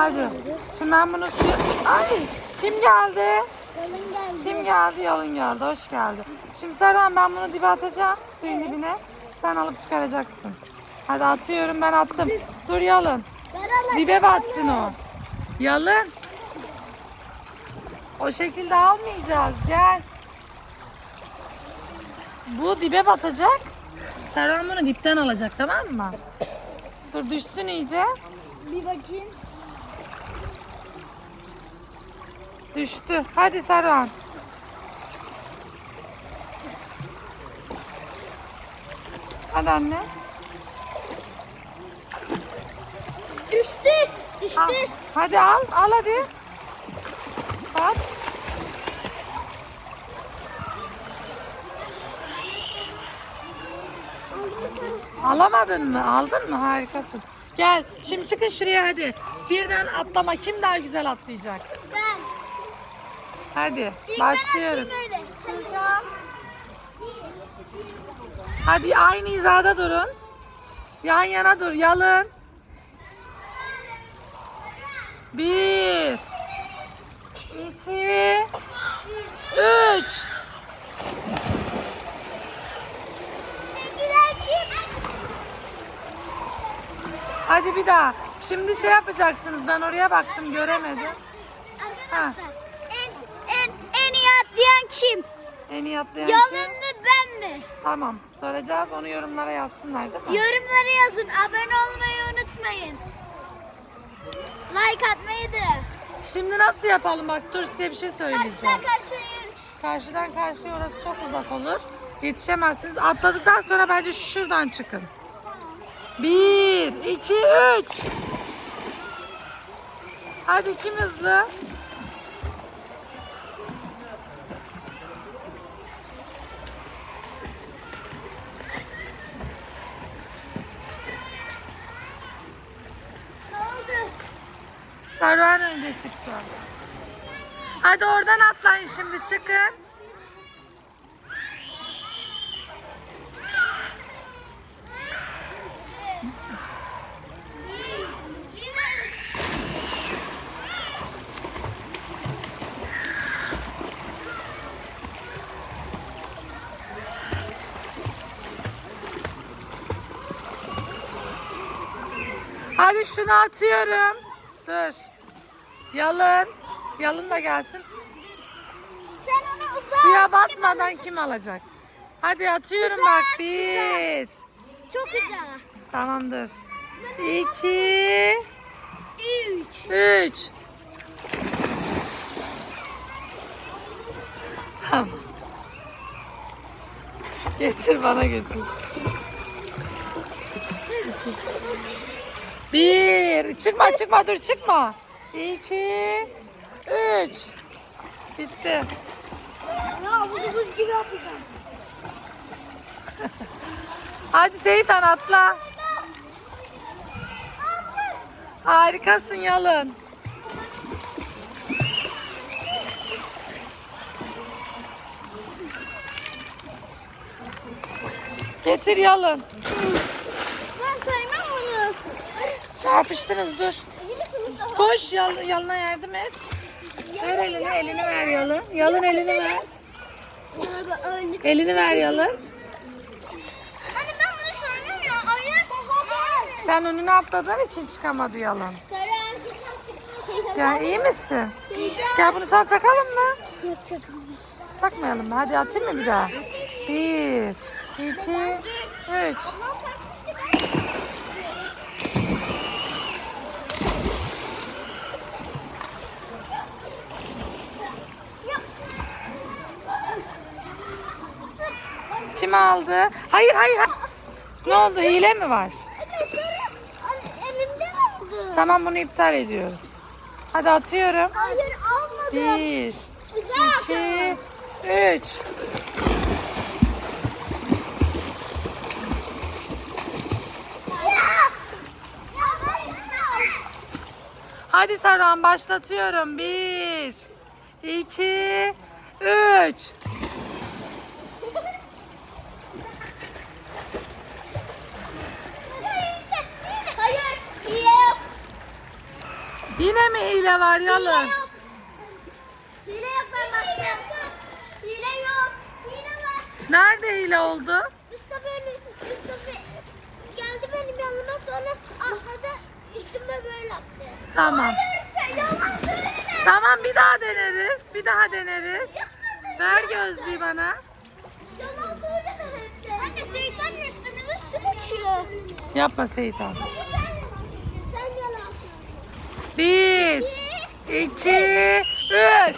Hadi. Şimdi ben bunu suya... Ay kim geldi? Kalın geldi. Kim geldi? Yalın geldi. Hoş geldi. Şimdi Serhan ben bunu dibe atacağım. Suyun dibine. Sen alıp çıkaracaksın. Hadi atıyorum ben attım. Dur Yalın. Dibe batsın o. Yalın. O şekilde almayacağız. Gel. Bu dibe batacak. Serhan bunu dipten alacak tamam mı? Dur düşsün iyice. Bir bakayım. Düştü. Hadi Serhan. Hadi anne. Düştü. Düştü. Al. Hadi al. Al hadi. Bak. Alamadın mı? Aldın mı? Harikasın. Gel. Şimdi çıkın şuraya hadi. Birden atlama. Kim daha güzel atlayacak? Ben. Hadi. Başlıyoruz. Hadi aynı hizada durun. Yan yana dur. Yalın. Bir. iki, Üç. Hadi bir daha. Şimdi şey yapacaksınız. Ben oraya baktım göremedim. Arkadaşlar en, en, en iyi atlayan kim? En iyi atlayan kim? Yalın mı ben mi? Tamam. Soracağız. Onu yorumlara yazsınlar değil mi? Yorumlara yazın. Abone olmayı unutmayın. Like atmayı da. Şimdi nasıl yapalım? Bak dur size bir şey söyleyeceğim. Karşıdan karşıya yarış. Karşıdan karşıya orası çok uzak olur. Yetişemezsiniz. Atladıktan sonra bence şuradan çıkın. Bir, iki, üç. Hadi kim hızlı? Önce çıktı. Hadi oradan atlayın şimdi çıkın. Hadi şunu atıyorum. Dur. Yalın. Yalın da gelsin. Sen onu uzat. Suya batmadan kim alacak? Hadi atıyorum bak. Bir. Çok güzel. Tamamdır. İki. Üç. Üç. Tamam. Getir bana getir. Bir. Çıkma çıkma dur çıkma. İki. Üç. Bitti. Ya bunu buz gibi yapacağım. Hadi Seyitan atla. Harikasın Yalın. Getir Yalın. Ben saymam onu. Çarpıştınız dur. Koş yal, Yalın'a yardım et. Ver elini, elini ver Yalın. Yalın elini ver. Elini ver Yalın. Anne ben bunu saymam ya. Ayı. Sen önüne atladığın için çıkamadı Yalın. Ya iyi misin? Gel bunu sana takalım mı? Takmayalım mı? Hadi atayım mı bir daha? Bir, iki, üç. Kim aldı? Hayır hayır. hayır. Ne oldu? Hile mi var? Elimden aldı. Tamam bunu iptal ediyoruz. Hadi atıyorum. Hayır almadım. Bir, Güzel iki, üç. Hadi Saruhan başlatıyorum. Bir, iki, üç. Hayır. Hile yok. Yine mi hile var Yalın? Hile yok ben baktım. Hile yok. Hile var. Nerede hile oldu? Mustafa Mustafa geldi benim yanıma sonra atladı üstüme böyle yaptı. Tamam. Hayır yalan söyleme. Tamam bir daha deneriz. Bir daha deneriz. Ver gözlüğü bana. Yalan söyleme Anne şeytanın üstümüze su uçuyor. Yapma Seyitan. Bir, iki, üç.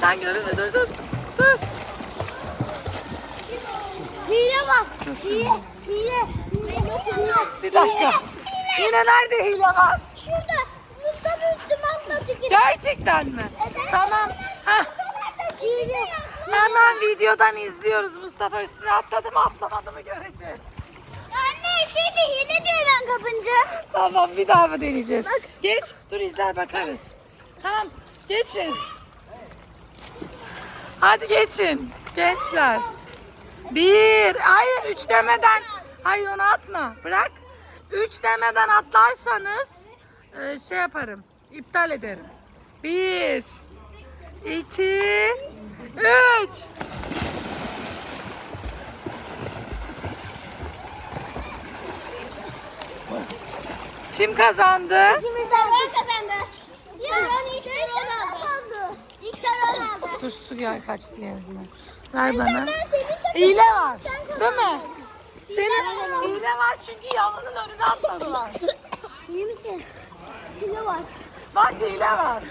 Sen görünme dur dur. Dur. Hile var. Hile. Hile. Bir dakika. Yine nerede hile var? Şurada Mustafa üstüme atladı. Gerçekten mi? Tamam. Heh. Hemen videodan izliyoruz. Mustafa üstüne atladı mı atlamadı mı göreceğiz. Anne şey de hile diyor ben kapınca. Tamam bir daha mı deneyeceğiz? Geç. Dur izler bakarız. Tamam geçin. Hadi geçin. Gençler. Bir. Hayır üç demeden. Hayır onu atma. Bırak. Üç demeden atlarsanız e, şey yaparım. İptal ederim. Bir. iki, Üç. Kim kazandı? İkimiz de kazandı. Ya ben ilk kere kazandı. İlk kere aldı. Dur su gel kaçtı genzine. Ver bana. Ben. Hile var. Değil mi? Senin hile var çünkü yalının önüne atladılar. İyi misin? Hile var. Bak hile var.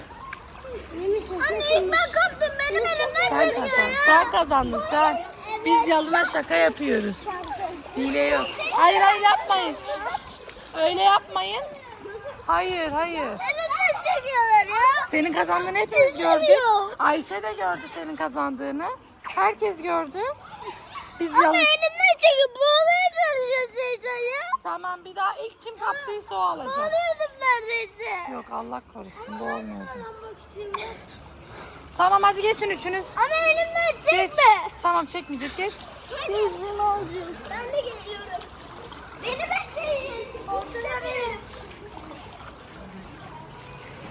İyi misin? Anne ilk ben kaptım. Benim elimden Sen kazandın. Sen kazandın sen. Biz yalına şaka yapıyoruz. Hile yok. Hayır hayır yapmayın. Şşt, şşt. Öyle yapmayın. Hayır hayır. Elimden çekiyorlar ya. Senin kazandığını hepimiz gördük. Ayşe de gördü senin kazandığını. Herkes gördü. Biz Ama elimden çekip boğmaya çalışıyor Seytan'ı. Tamam bir daha ilk kim kaptıysa o alacak. Boğuluyordum neredeyse. Yok Allah korusun istiyorum. Tamam hadi geçin üçünüz. Ama elimden çekme. Geç. Tamam çekmeyecek geç. Gözüm oldu. Ben de geliyorum. Beni bekleyin. Ortada benim.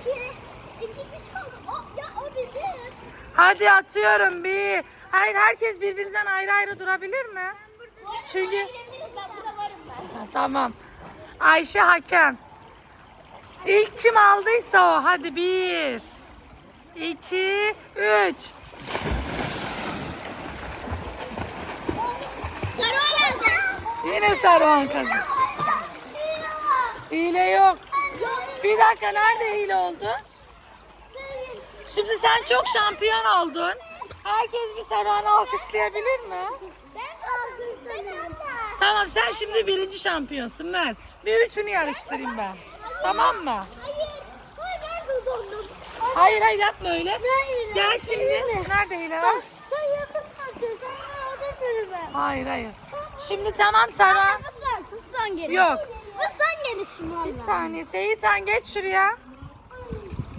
İki, iki kişi kaldı. O, ya o bizim. Hadi atıyorum bir. Hayır herkes birbirinden ayrı ayrı durabilir mi? Çünkü Ben burada varım ben. Ha, tamam. Ayşe hakem. İlk kim aldıysa o. Hadi bir. iki, üç. Yine Saruhan kazandı. Hile yok. Bir dakika nerede hile oldu? Şimdi sen çok şampiyon oldun. Herkes bir Saruhan'ı alkışlayabilir mi? Tamam sen şimdi birinci şampiyonsun ver. Bir üçünü yarıştırayım ben. Tamam mı? Hayır. Hayır yapma öyle. Gel şimdi. Nerede hile var? Hayır hayır. Şimdi tamam Saruhan. Hızlan. Gelin. Yok. Bir saniye Seyitan geç şuraya.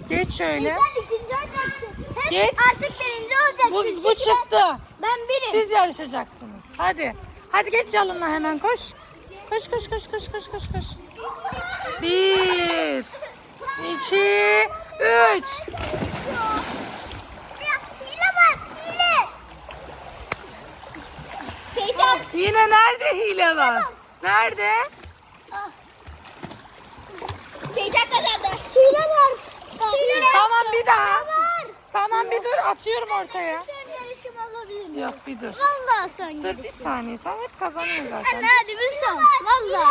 Geç şöyle. Sen ikinci olacaksın. Hep Geç. Artık birinci olacaksın. Bu, Çünkü bu çıktı. Ben birim. Siz yarışacaksınız. Hadi. Hadi geç yalınla hemen koş. Koş koş koş koş koş koş koş. Bir, iki, üç. Ya, hile var. Hile. Şeytan. Yine nerede hile var? Nerede? Şeytan kazandı. Hile var. Hile Tamam bir daha. var. Tamam bir dur atıyorum ortaya. Sen yarışım alabilir miyim? Yok bir dur. Valla sen Dur bir saniye sen hep kazanıyorsun zaten. Anne hadi bir son. Valla.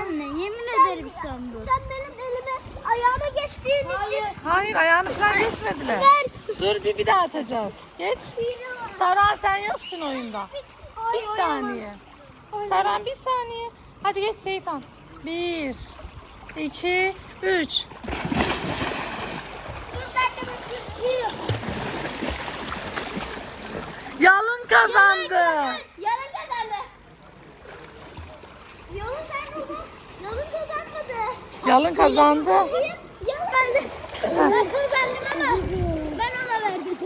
Anne yemin ederim son bu. Sen benim elime ayağıma geçtiğin için. Hayır ayağını falan geçmediler. Dur bir bir daha atacağız. Geç. Saran sen yoksun oyunda. Bir saniye. Saran bir saniye. Hadi geç Seyitan. Bir, iki, üç. Dur ben de bakayım. Yalın kazandı. Yalın kazandı. Yalın kazandı. Yalın kazanmadı. Yalın kazandı. Yalın kazandı. Ben kazandım ama ben ona verdim.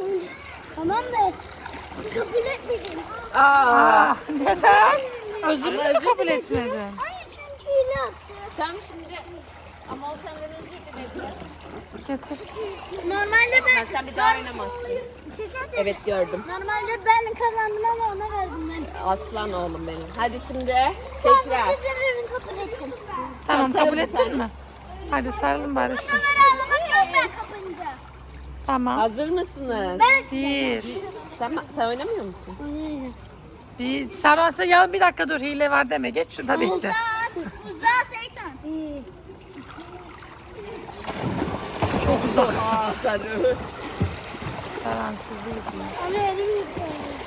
Tamam mı? Kabul etmedim. Aa, neden? Özürünü mü kabul etmedin? Hayır çünkü hile yaptı. Sen şimdi ama o senden önce de dedi. Getir. Normalde ben... Ha, sen bir daha oynamazsın. Evet gördüm. Normalde ben kazandım ama ona verdim ben. Aslan oğlum benim. Hadi şimdi Tekrar. Üzerlerini kabul ettim. Tamam sarıl kabul ettin mi? Hadi sarılın bari şimdi. sefer ağlamak yok ben kapınca. Tamam. Hazır mısınız? Bir. Sen, sen oynamıyor musun? Bir. Saruhan sen ya bir dakika dur hile var deme. Geç şurada bekle. Uzat. Uzat şeytan. Çok uzak. Aa. Saruhan sizi izliyor. Ama elim yıkıyor.